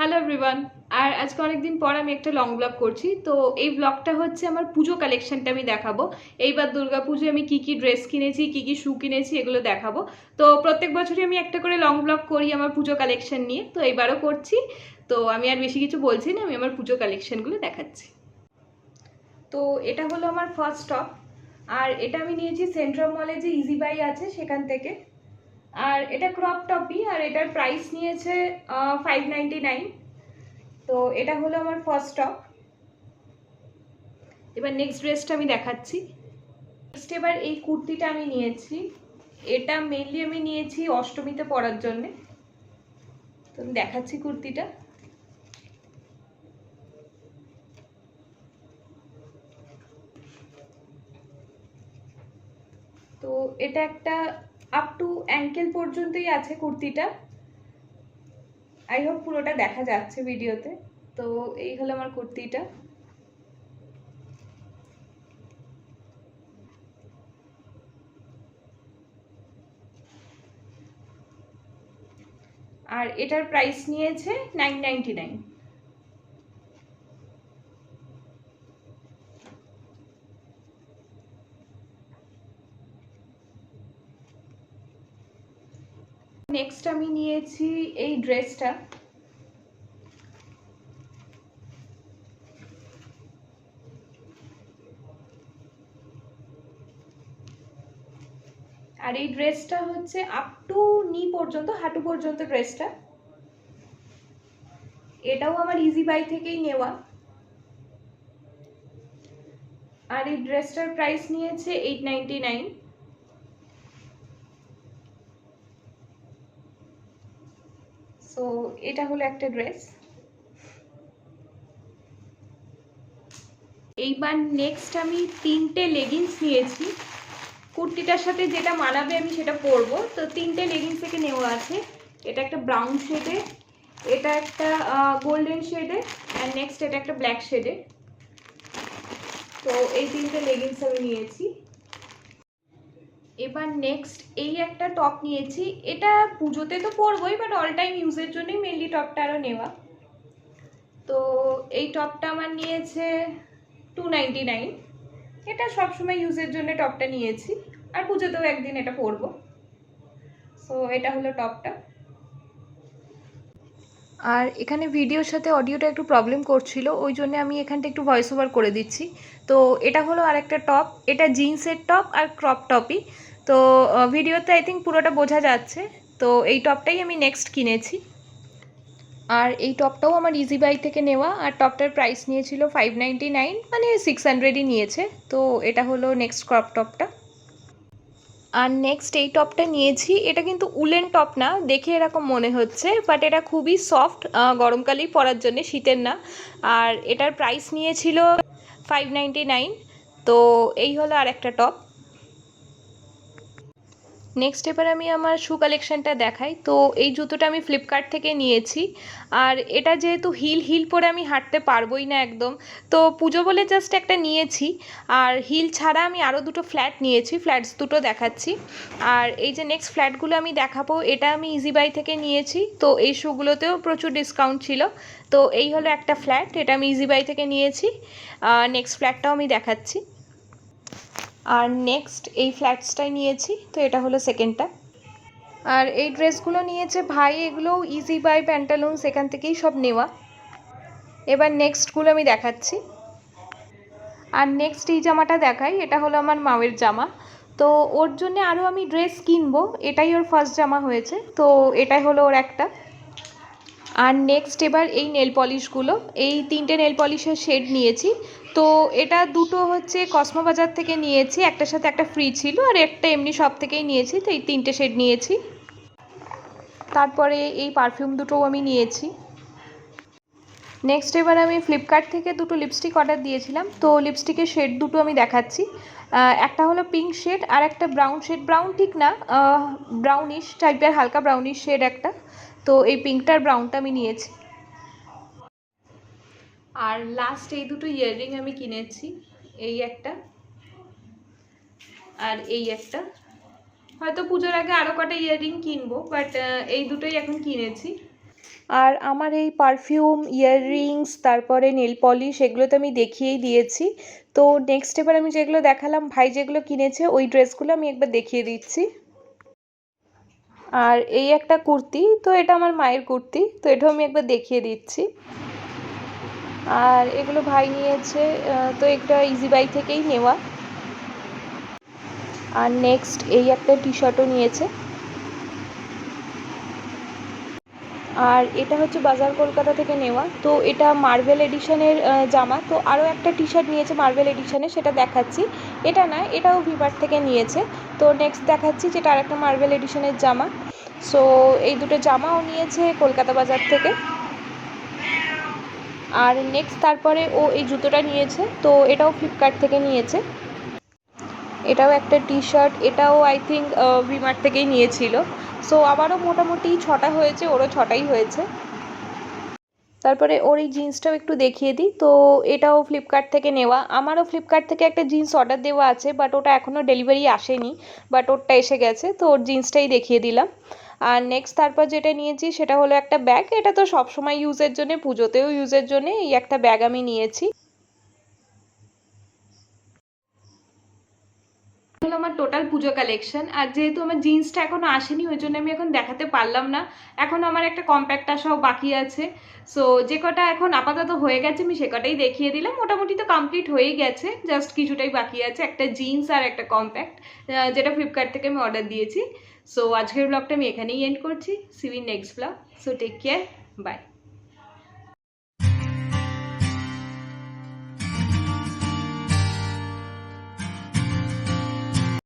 Hello everyone আর আজকে অনেকদিন পর আমি একটা লং ব্লগ করছি। তো এই ব্লগটা হচ্ছে আমার পুজো কালেকশনটা আমি দেখাবো। এইবার দুর্গা পুজো আমি কি কি ড্রেস কিনেছি, কি কি শু কিনেছি, এগুলো দেখাবো। তো প্রত্যেক বছরই আমি একটা করে লং ব্লগ করি আমার পুজো কালেকশন নিয়ে। তো এইবারও করছি। তো আমি আর বেশি কিছু বলছি না, আমি আমার পুজো কালেকশনগুলো দেখাচ্ছি। তো এটা হলো আমার ফার্স্ট স্টপ আর এটা আমি নিয়েছি সেন্ট্রাল মলে যে ইজি বাই আছে, সেখান থেকে। আর এটা ক্রপ টপই আর এটার প্রাইস নিয়েছে ফাইভ তো এটা হলো আমার ফার্স্ট টপ এবার নেক্সট ড্রেসটা আমি দেখাচ্ছি। নেক্সট এবার এই কুর্তিটা আমি নিয়েছি। এটা মেনলি আমি নিয়েছি অষ্টমীতে পরার জন্যে। তো আমি দেখাচ্ছি কুর্তিটা। তো এটা একটা আপ টু অ্যাঙ্কেল পর্যন্তই আছে কুর্তিটা। আই হোপ পুরোটা দেখা যাচ্ছে ভিডিওতে। তো এই হলো আমার কুর্তিটা। আর এটার প্রাইস নিয়েছে নাইন নাইনটি নাইন নেক্সট আমি নিয়েছি এই ড্রেসটা আর এই ড্রেসটা হচ্ছে আপ টু নি পর্যন্ত, হাঁটু পর্যন্ত ড্রেসটা এটাও আমার ইজি বাই থেকেই নেওয়া। আর এই ড্রেসটার প্রাইস নিয়েছে এইট নাইনটি নাইন সো এটা হলো একটা ড্রেস এইবার নেক্সট আমি তিনটে লেগিংস নিয়েছি। কুর্তিটার সাথে যেটা মানাবে আমি সেটা পরব। তো তিনটে লেগিংস থেকে নেওয়া আছে। এটা একটা ব্রাউন শেডে এটা একটা গোল্ডেন শেডে অ্যান্ড নেক্সট এটা একটা ব্ল্যাক শেডে তো এই তিনটে লেগিংস আমি নিয়েছি। এবার নেক্সট এই একটা টপ নিয়েছি। এটা পুজোতে তো পরবই বাট অল টাইম ইউজের জন্যই মেনলি টপটা আরও নেওয়া। তো এই টপটা আমার নিয়েছে টু নাইনটি নাইন এটা ইউজের জন্য টপটা নিয়েছি, আর পুজোতেও একদিন এটা পরব। সো এটা হলো টপটা আর এখানে ভিডিওর সাথে অডিওটা একটু প্রবলেম করছিল, ওই জন্য আমি এখানটা একটু ভয়েস ওভার করে দিচ্ছি। তো এটা হলো আরেকটা টপ এটা জিন্সের টপ আর ক্রপ টপই তো ভিডিওতে আই থিঙ্ক পুরোটা বোঝা যাচ্ছে। তো, এই টপটাই আমি নেক্সট কিনেছি। আর এই টপটাও আমার ইজি বাই থেকে নেওয়া। আর টপটার প্রাইস নিয়েছিল ফাইভ নাইনটি নাইন মানে সিক্স হান্ড্রেডই নিয়েছে। তো, এটা হলো নেক্সট ক্রপ টপটা। আর নেক্সট এই টপটা নিয়েছি। এটা কিন্তু উলেন টপ না, দেখে এরকম মনে হচ্ছে। বাট এটা খুবই সফট গরমকালেই পরার জন্য, শীতের না। আর এটার প্রাইস নিয়েছিল ফাইভ নাইনটি নাইন তো, এই হলো আর একটা টপ। নেক্সট এবার আমি আমার শু কালেকশনটা দেখাই। তো এই জুতোটা আমি ফ্লিপকার্ট থেকে নিয়েছি। আর এটা যেহেতু হিল হিল পরে আমি হাঁটতে পারবোই না একদম, তো পুজো বলে জাস্ট একটা নিয়েছি। আর হিল ছাড়া আমি আরও দুটো ফ্ল্যাট নিয়েছি ফ্ল্যাটস দুটো দেখাচ্ছি। আর এই যে নেক্সট ফ্ল্যাটগুলো আমি দেখাবো, এটা আমি ইজি বাই থেকে নিয়েছি। তো এই শুগুলোতেও প্রচুর ডিসকাউন্ট ছিল। তো এই হলো একটা ফ্ল্যাট এটা আমি ইজি বাই থেকে নিয়েছি। নেক্সট ফ্ল্যাটটাও আমি দেখাচ্ছি। আর নেক্সট এই ফ্ল্যাটসটাই নিয়েছি, তো এটা হলো সেকেন্ডটা আর এই ড্রেসগুলো নিয়েছে ভাই এগুলো ইজি বাই প্যান্টালুন সেখান থেকেই সব নেওয়া। এবার নেক্সটগুলো আমি দেখাচ্ছি। আর নেক্সট এই জামাটা দেখাই, এটা হলো আমার মায়ের জামা। তো ওর জন্য আরও আমি ড্রেস কিনবো, এটাই ওর ফার্স্ট জামা হয়েছে। তো এটাই হলো ওর একটা। আর নেক্সট এবার এই নেল পলিশগুলো এই তিনটে নেল পলিশের শেড নিয়েছি। তো এটা দুটো হচ্ছে কসমো বাজার থেকে নিয়েছি, একটার সাথে একটা ফ্রি ছিল আর একটা এমনি সব থেকেই নিয়েছি, তো এই তিনটে শেড নিয়েছি। তারপরে এই পারফিউম দুটোও আমি নিয়েছি। নেক্সট এবার আমি ফ্লিপকার্ট থেকে দুটো লিপস্টিক অর্ডার দিয়েছিলাম, তো লিপস্টিকের শেড দুটো আমি দেখাচ্ছি। একটা হলো পিঙ্ক শেড আর একটা ব্রাউন শেড ব্রাউন ঠিক না ব্রাউনিশ টাইপের হালকা ব্রাউনিশ শেড একটা। তো এই পিঙ্কটার ব্রাউনটা আমি নিয়েছি। আর লাস্ট এই দুটো ইয়াররিং আমি কিনেছি, এই একটা আর এই একটা। হয়তো পুজোর আগে আরও কটা ইয়াররিং কিনবো বাট এই দুটোই এখন কিনেছি। আর আমার এই পারফিউম ইয়াররিংস তারপরে নেল পলিশ এগুলো তো আমি দেখিয়েই দিয়েছি। তো নেক্সট এবার আমি যেগুলো দেখালাম, ভাই যেগুলো কিনেছে, ওই ড্রেসগুলো আমি একবার দেখিয়ে দিচ্ছি। আর এই একটা কুর্তি, তো এটা আমার মায়ের কুর্তি, তো এটাও আমি একবার দেখিয়ে দিচ্ছি। আর এগুলো ভাই নিয়েছে তো এটা ইজি বাই থেকেই নেওয়া। আর নেক্সট এই একটা টি শার্টও নিয়েছে। আর এটা হচ্ছে বাজার কলকাতা থেকে নেওয়া। তো এটা মার্বেল এডিশনের জামা। তো আরও একটা টি শার্ট নিয়েছে মার্বেল এডিশনের সেটা দেখাচ্ছি। এটা না, এটাও ভিভার থেকে নিয়েছে। তো নেক্সট দেখাচ্ছি যেটা আর একটা মার্বেল এডিশনের জামা। সো এই দুটো জামাও নিয়েছে কলকাতা বাজার থেকে। আর নেক্সট তারপরে ও এই জুতোটা নিয়েছে, তো এটাও ফ্লিপকার্ট থেকে নিয়েছে। এটাও একটা টি শার্ট এটাও আই থিঙ্ক ভিমার্ট থেকেই নিয়েছিল। সো আবারও মোটামুটি ছটা হয়েছে, ওরও ছটাই হয়েছে। তারপরে ওর এই জিন্সটাও একটু দেখিয়ে দিই। তো, এটাও ফ্লিপকার্ট থেকে নেওয়া। আমারও ফ্লিপকার্ট থেকে একটা জিন্স অর্ডার দেওয়া আছে বাট ওটা এখনও ডেলিভারি আসেনি বাট ওরটা এসে গেছে। তো, ওর জিন্সটাই দেখিয়ে দিলাম। আর নেক্সট তারপর যেটা নিয়েছি, সেটা হলো একটা ব্যাগ এটা তো সবসময় ইউজের জন্য, পুজোতেও ইউজের জন্য এই একটা ব্যাগ আমি নিয়েছি। হলো আমার টোটাল পুজো কালেকশন আর যেহেতু আমার জিন্সটা এখনও আসেনি, ওই জন্য আমি এখন দেখাতে পারলাম না। এখন আমার একটা কম্প্যাক্ট আসাও বাকি আছে। সো যে কটা এখন আপাতত হয়ে গেছে, আমি সে কটাই দেখিয়ে দিলাম। মোটামুটি তো কমপ্লিট হয়েই গেছে জাস্ট কিছুটাই বাকি আছে, একটা জিন্স আর একটা কম্প্যাক্ট যেটা ফ্লিপকার্ট থেকে আমি অর্ডার দিয়েছি। সো আজকের ব্লগটা আমি এখানেই এন্ড করছি। See you next blog so take care bye